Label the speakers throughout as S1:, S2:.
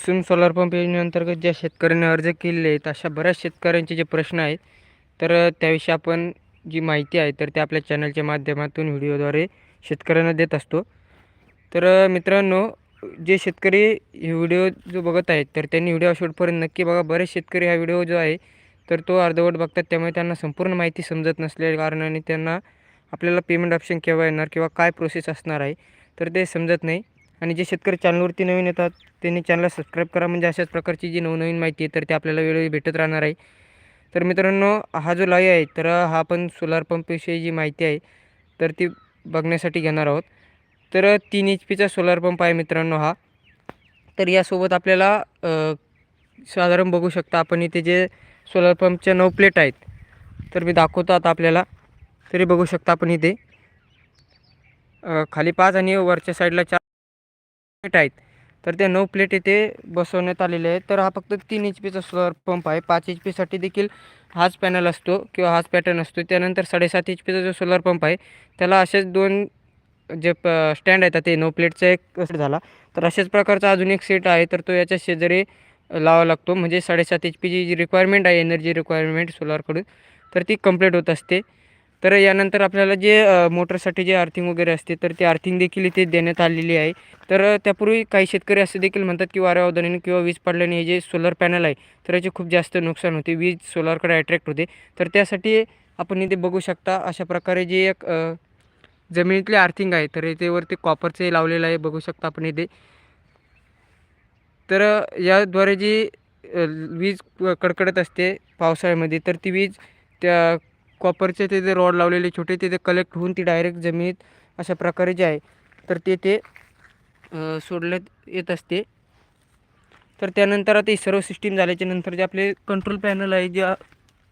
S1: Kusum solar pump योजनेअंतर्गत ज्या शेतकऱ्यांनी अर्ज केलेले आहेत अशा बऱ्याच शेतकऱ्यांचे जे प्रश्न आहेत तर त्याविषयी आपण जी माहिती आहे तर ते आपल्या चॅनलच्या माध्यमातून व्हिडिओद्वारे शेतकऱ्यांना देत असतो. तर मित्रांनो जे शेतकरी हे व्हिडिओ जो बघत आहेत तर त्यांनी व्हिडिओ शेवटपर्यंत नक्की बघा. बरेच शेतकरी हा व्हिडिओ जो आहे तर तो अर्धवट बघतात. त्यामुळे त्यांना संपूर्ण माहिती समजत नसल्या कारणाने त्यांना आपल्याला पेमेंट ऑप्शन केव्हा येणार किंवा काय प्रोसेस असणार आहे तर ते समजत नाही. आणि जे शेतकरी चॅनलवरती नवीन येतात त्यांनी चॅनलला सबस्क्राईब करा. म्हणजे अशाच प्रकारची जी नवनवीन माहिती आहे तर ते आपल्याला वेळोवेळी भेटत राहणार आहे. तर मित्रांनो हा जो लाईव्ह आहे तर हा आपण सोलार पंपविषयी जी माहिती आहे तर ती बघण्यासाठी घेणार आहोत. तर तीन एच पीचा सोलार पंप आहे मित्रांनो हा. तर यासोबत आपल्याला साधारण बघू शकता आपण इथे जे सोलार पंपच्या नऊ प्लेट आहेत. तर मी दाखवतो आता आपल्याला. तरी बघू शकता आपण इथे. खाली पाच आणि वरच्या साईडला चार प्लेट आहेत. तर त्या नऊ प्लेट इथे बसवण्यात आलेले आहेत. तर हा फक्त तीन एच पीचा सोलर पंप आहे. पाच एच पीसाठी देखील हाच पॅनल असतो किंवा हाच पॅटर्न असतो. त्यानंतर साडेसात एच पीचा जो सोलर पंप आहे त्याला असेच दोन जे प स्टँड आहेत ते नऊ प्लेटचा एक सेट झाला. तर अशाच प्रकारचा अजून एक सेट आहे. तर तो याच्या शेजारी लावा लागतो. म्हणजे साडेसात एच पीची जी रिक्वायरमेंट आहे एनर्जी रिक्वायरमेंट सोलारकडून तर ती कंप्लीट होत असते. तर यानंतर आपल्याला जे मोटरसाठी जे अर्थिंग वगैरे असते तर ती अर्थिंग देखील इथे देण्यात आलेली आहे. तर त्यापूर्वी काही शेतकरी असे देखील म्हणतात की वाऱ्या किंवा वीज पडल्याने हे जे सोलर पॅनल आहे तर याचे खूप जास्त नुकसान होते. वीज सोलारकडे अट्रॅक्ट होते. तर त्यासाठी आपण इथे बघू शकता अशा प्रकारे जे एक जमिनीतले आर्थिंग अर्थिंग आहे तर इथेवरती कॉपरचे लावलेलं आहे. बघू शकता आपण इथे. तर याद्वारे जी वीज कडकडत असते पावसाळ्यामध्ये तर ती वीज त्या कॉपरचे ते जे रॉड लावलेले छोटे ते ते कलेक्ट होऊन ती डायरेक्ट जमिनीत अशा प्रकारे जे आहे तर ते ते सोडण्यात येत असते. तर त्यानंतर आता ही सर्व सिस्टीम झाल्याच्यानंतर जे आपले कंट्रोल पॅनल आहे ज्या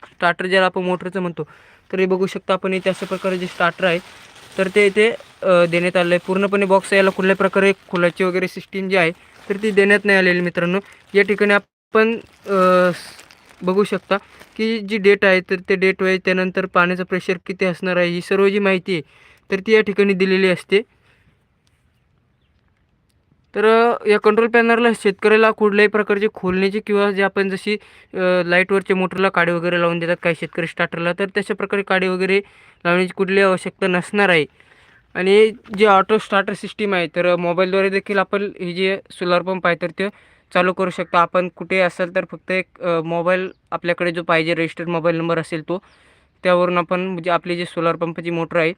S1: स्टार्टर ज्याला आपण मोटरचं म्हणतो तर हे बघू शकता आपण इथे अशा प्रकारे जे स्टार्टर आहे तर ते इथे देण्यात आलं आहे. पूर्णपणे बॉक्स याला कुठल्या प्रकारे खोलाची वगैरे सिस्टीम जी आहे तर ती देण्यात नाही आलेली मित्रांनो. या ठिकाणी आपण बघू शकता की जी डेट आहे तर ते डेट वाईज त्यानंतर पाण्याचं प्रेशर किती असणार आहे ही सर्व जी माहिती आहे तर ती या ठिकाणी दिलेली असते. तर या कंट्रोल पॅनरला शेतकऱ्याला कुठल्याही प्रकारची खोलण्याची किंवा जे आपण जशी लाईटवरच्या मोटरला काडी वगैरे लावून देतात काही शेतकरी स्टार्टरला तर तशा प्रकारे काडे वगैरे लावण्याची कुठलीही आवश्यकता नसणार आहे. आणि जे ऑटो स्टार्टर सिस्टीम आहे तर मोबाईलद्वारे देखील आपण हे जे सोलार पंप आहे तर ते चालू करू शकता. आपण कुठे असेल तर फक्त एक मोबाईल आपल्याकडे जो पाहिजे रजिस्टर्ड मोबाईल नंबर असेल तो त्यावरून आपण म्हणजे आपली जी सोलार पंपची मोटर आहे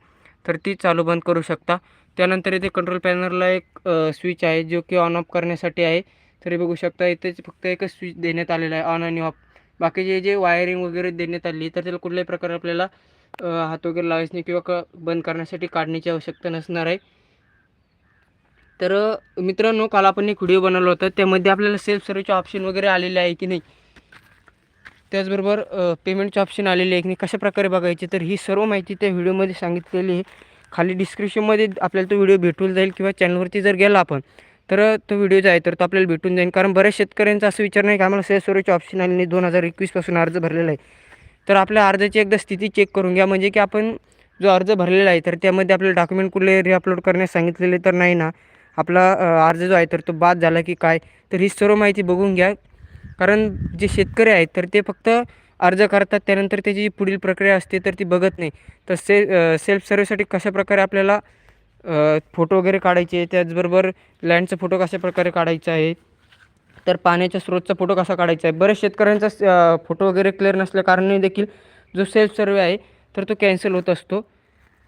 S1: तर ती चालू बंद करू शकता. त्यानंतर इथे कंट्रोल पॅनलला एक स्विच आहे जो की ऑन ऑफ करण्यासाठी आहे. तरी बघू शकता इथे फक्त एकच स्विच देण्यात आलेला आहे ऑन आणि ऑफ बाकीचे जे वायरिंग वगैरे देण्यात आली तर त्याला कुठल्याही प्रकारे आपल्याला हात वगैरे लावायचे नाही किंवा क बंद करण्यासाठी काढण्याची आवश्यकता नसणार आहे. तर मित्रांनो काल आपण एक व्हिडिओ बनवला होता. त्यामध्ये आपल्याला सेल्फ सर्व्हिसचे ऑप्शन वगैरे आलेले आहे की नाही? त्याचबरोबर पेमेंटचे ऑप्शन आलेले आहे की नाही? कशाप्रकारे बघायचे? तर ही सर्व माहिती त्या व्हिडिओमध्ये सांगितलेली आहे. खाली डिस्क्रिप्शनमध्ये आपल्याला तो व्हिडिओ भेटून जाईल किंवा चॅनलवरती जर गेला आपण तर तो व्हिडिओ जो आहे तर तो आपल्याला भेटून जाईल. कारण बऱ्याच शेतकऱ्यांचा असं विचार नाही की आम्हाला सेल्फ सर्व्हिसचे ऑप्शन आले नाही. दोन हजार एकवीसपासून अर्ज भरलेला आहे. तर आपल्या अर्जाची एकदा स्थिती चेक करून घ्या. म्हणजे की आपण जो अर्ज भरलेला आहे तर त्यामध्ये आपल्याला डॉक्युमेंट कुठले रिअपलोड करण्यास सांगितलेले तर नाही ना? आपला अर्ज जो आहे तर तो बाद झाला की काय? तर ही सर्व माहिती बघून घ्या. कारण जे शेतकरी आहेत तर ते फक्त अर्ज करतात त्यानंतर त्याची जी पुढील प्रक्रिया असते तर ती बघत नाही. तर से सेल्फ सर्व्हिससाठी कशाप्रकारे आपल्याला फोटो वगैरे काढायचे त्याचबरोबर लँडचा फोटो कशा प्रकारे काढायचा आहे तर पाण्याच्या स्रोतचा फोटो कसा काढायचा आहे? बऱ्याच शेतकऱ्यांचा फोटो वगैरे क्लिअर नसल्या कारणाने देखील जो सेल्फ सर्वे आहे तर तो कॅन्सल होत असतो.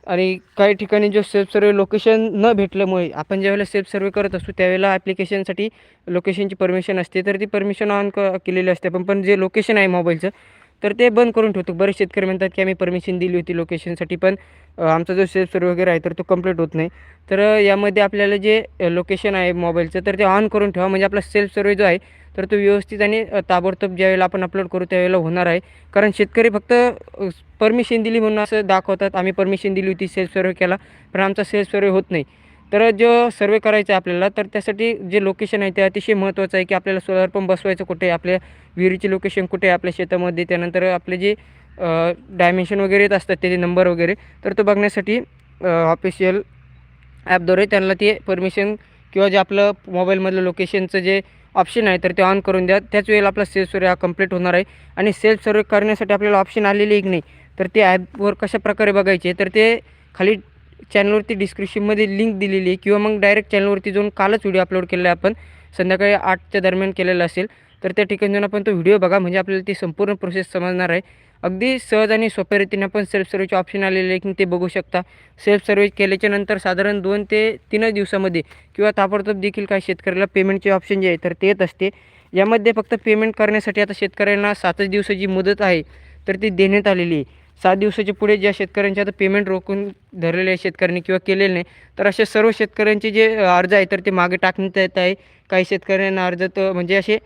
S1: आणि काही ठिकाणी जो सेल्फ सर्वे लोकेशन न भेटल्यामुळे आपण ज्यावेळेला सेल्फ सर्वे करत असतो त्यावेळेला ॲप्लिकेशनसाठी लोकेशनची परमिशन असते तर ती परमिशन ऑन क केलेली असते. पण पण जे लोकेशन आहे मोबाईलचं तर ते बंद करून ठेवतो. बरेच शेतकरी म्हणतात की आम्ही परमिशन दिली होती लोकेशनसाठी पण आमचा जो सेल्फ सर्वे वगैरे आहे तर तो कंप्लीट होत नाही. तर यामध्ये आपल्याला जे लोकेशन आहे मोबाईलचं तर ते ऑन करून ठेवा. म्हणजे आपला सेल्फ सर्वे जो आहे तर तो व्यवस्थित आणि ताबडतोब ज्यावेळेला आपण अपलोड करू त्यावेळेला होणार आहे. कारण शेतकरी फक्त परमिशन दिली म्हणून असं दाखवतात आम्ही परमिशन दिली होती सेल्फ सर्वे केला. पण आमचा सेल्फ सर्वे होत नाही. तर जो सर्वे करायचा आहे आपल्याला तर त्यासाठी जे लोकेशन आहे ते अतिशय महत्त्वाचं आहे की आपल्याला सोलार पंप बसवायचं कुठे आपल्या विहिरीचे लोकेशन कुठे आहे आपल्या शेतामध्ये? त्यानंतर आपले जे डायमेन्शन वगैरे येत असतात त्याचे नंबर वगैरे तर तो बघण्यासाठी ऑफिशियल ॲपद्वारे त्यांना ते परमिशन किंवा जे आपलं मोबाईलमधलं लोकेशनचं जे ऑप्शन आहे तर ते ऑन करून द्या. त्याच वेळेला आपला सेल्फ सर्वे हा कंप्लीट होणार आहे. आणि सेल्फ सर्वे करण्यासाठी आपल्याला ऑप्शन आलेले एक नाही. तर ते ॲपवर कशा प्रकारे बघायचे? तर ते खाली चॅनलवरती डिस्क्रिप्शनमध्ये लिंक दिलेली आहे. किंवा मग डायरेक्ट चॅनलवरती जाऊन कालच व्हिडिओ अपलोड केलेला आहे आपण. संध्याकाळी आठच्या दरम्यान केलेला असेल. तर त्या ठिकाणी जाऊन आपण तो व्हिडिओ बघा म्हणजे आपल्याला ती संपूर्ण प्रोसेस समजणार आहे. अगदी सहज आणि सोप्या रीतीने आपण सेल्फ सर्व्हिसचे ऑप्शन आलेले आहे की ते बघू शकता. सेल्फ सर्व्हिस केल्याच्यानंतर साधारण दोन ते तीनच दिवसामध्ये किंवा ताबडतोब देखील काही शेतकऱ्याला पेमेंटचे ऑप्शन जे आहे तर ते येत असते. यामध्ये फक्त पेमेंट करण्यासाठी आता शेतकऱ्यांना सातच दिवसाची मुदत आहे तर ती देण्यात आलेली आहे. सात दिवसाच्या पुढे ज्या शेतकऱ्यांचे आता पेमेंट रोखून धरलेले आहे शेतकऱ्यांनी किंवा केलेले नाही तर अशा सर्व शेतकऱ्यांचे जे अर्ज आहे तर ते मागे टाकण्यात येत आहे. काही शेतकऱ्यांना अर्ज तर म्हणजे असे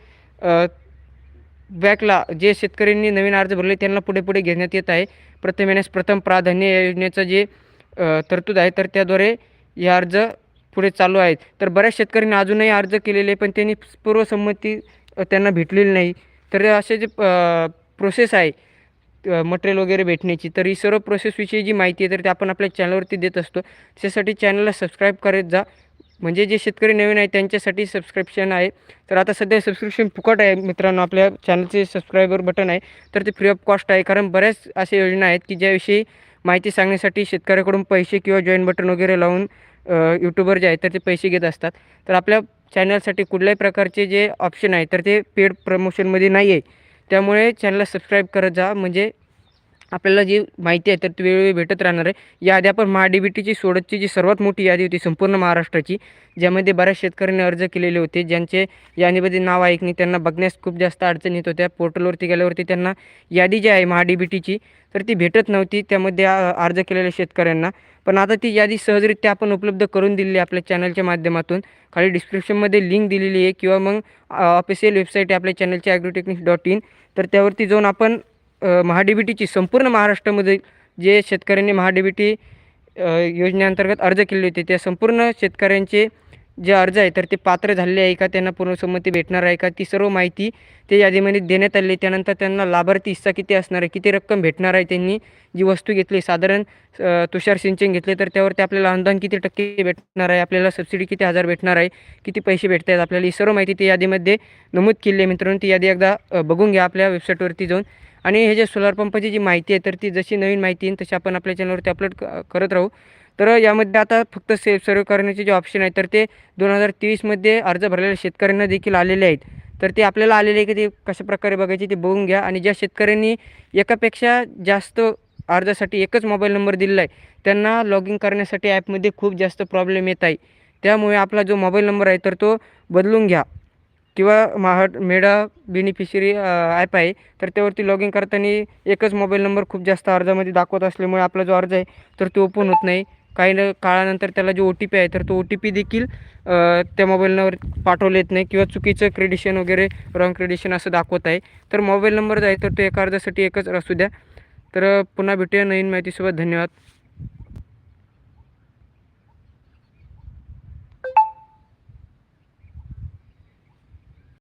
S1: बॅकला जे शेतकऱ्यांनी नवीन अर्ज भरले त्यांना पुढे पुढे घेण्यात येत आहे. प्रथम येण्यास प्रथम प्राधान्य या योजनेचं जे तरतूद आहे तर त्याद्वारे हे अर्ज पुढे चालू आहेत. तर बऱ्याच शेतकऱ्यांनी अजूनही अर्ज केलेले पण त्यांनी पूर्वसंमती त्यांना भेटलेली नाही. तर असे जे प्रोसेस आहे मटेरियल वगैरे भेटण्याची तर ही सर्व प्रोसेसविषयी जी माहिती आहे तर ते आपण आपल्या चॅनलवरती देत असतो. त्यासाठी चॅनलला सबस्क्राईब करत जा. म्हणजे जे शेतकरी नवीन आहे त्यांच्यासाठी सबस्क्रिप्शन आहे. तर आता सध्या सबस्क्रिप्शन फुकट आहे मित्रांनो आपल्या चॅनलचे सबस्क्रायबर बटन आहे. तर ते फ्री ऑफ कॉस्ट आहे कारण बऱ्याच अशा योजना आहेत की ज्याविषयी माहिती सांगण्यासाठी शेतकऱ्याकडून पैसे किंवा जॉईन बटन वगैरे लावून यूट्यूबर जे आहेत तर ते पैसे घेत असतात. तर आपल्या चॅनलसाठी कुठल्याही प्रकारचे जे ऑप्शन आहे तर ते पेड प्रमोशनमध्ये नाही आहे त्यामुळे चॅनलला सबस्क्राईब करत जा. म्हणजे आपल्याला जी माहिती आहे तर ती वेळोवेळी भेटत राहणार आहे. याआधी आपण महा डी बी टीची सोडतची जी सर्वात मोठी यादी होती संपूर्ण महाराष्ट्राची ज्यामध्ये बऱ्याच शेतकऱ्यांनी अर्ज केलेले होते ज्यांचे यादीमध्ये नाव ऐकणे त्यांना बघण्यास खूप जास्त अडचण येत होत्या. पोर्टलवरती गेल्यावरती त्यांना यादी जी आहे महा डी बी टीची तर ती भेटत नव्हती. त्यामध्ये अर्ज केलेल्या शेतकऱ्यांना. पण आता ती यादी सहजरित्या आपण उपलब्ध करून दिलेली आहे आपल्या चॅनलच्या माध्यमातून. खाली डिस्क्रिप्शनमध्ये लिंक दिलेली आहे किंवा मग ऑफिशियल वेबसाईट आहे आपल्या चॅनलची ॲग्रोटेक्निक्स डॉट इन तर त्यावरती जाऊन आपण महाडीबीटीची संपूर्ण महाराष्ट्रामध्ये जे शेतकऱ्यांनी महाडीबीटी टी योजनेअंतर्गत अर्ज केले होते त्या संपूर्ण शेतकऱ्यांचे जे अर्ज आहे तर ते पात्र झालेले आहे का? त्यांना पूर्णसंमती भेटणार आहे का? ती सर्व माहिती ते यादीमध्ये देण्यात आली आहे. त्यानंतर त्यांना लाभार्थी हिस्सा किती असणार आहे? किती रक्कम भेटणार आहे? त्यांनी जी वस्तू घेतली साधारण तुषार सिंचन घेतले तर त्यावरती आपल्याला अनुदान किती टक्के भेटणार आहे? आपल्याला सबसिडी किती हजार भेटणार आहे? किती पैसे भेटत आहेत? आपल्याला ही सर्व माहिती त्या यादीमध्ये नमूद केली आहे. मित्रांनो ती यादी एकदा बघून घ्या आपल्या वेबसाईटवरती जाऊन. आणि हे जे सोलार पंपाची जी माहिती आहे तर ती जशी नवीन माहिती येईल तशी आपण आपल्या चॅनलवरती अपलोड करत राहू. तर यामध्ये आता फक्त सेल्फ सर्व करण्याचे जे ऑप्शन आहे तर ते दोन हजार तेवीसमध्ये अर्ज भरलेल्या शेतकऱ्यांना देखील आलेले आहेत. तर ते आपल्याला आलेले आहे की ते कशा प्रकारे बघायचे ते बघून घ्या. आणि ज्या शेतकऱ्यांनी एकापेक्षा जास्त अर्जासाठी एकच मोबाईल नंबर दिलेला आहे त्यांना लॉग इन करण्यासाठी ॲपमध्ये खूप जास्त प्रॉब्लेम येत आहे. त्यामुळे आपला जो मोबाईल नंबर आहे तर तो बदलून घ्या. किंवा महाड मेडा बेनिफिशरी ॲप आहे तर त्यावरती लॉग इन करताना एकच मोबाईल नंबर खूप जास्त अर्जामध्ये दाखवत असल्यामुळे आपला जो अर्ज आहे तर तो ओपन होत नाही. काही न काळानंतर त्याला जो ओ टी पी आहे तर तो ओ टी पी देखील त्या मोबाईल नंबर पाठवले येत नाही किंवा चुकीचं क्रेडिशन वगैरे रॉंग क्रेडिशन असं दाखवत आहे. तर मोबाईल नंबर जो आहे तर तो एका अर्जासाठी एकच असू द्या. तर पुन्हा भेटूया नवीन माहितीसोबत. धन्यवाद.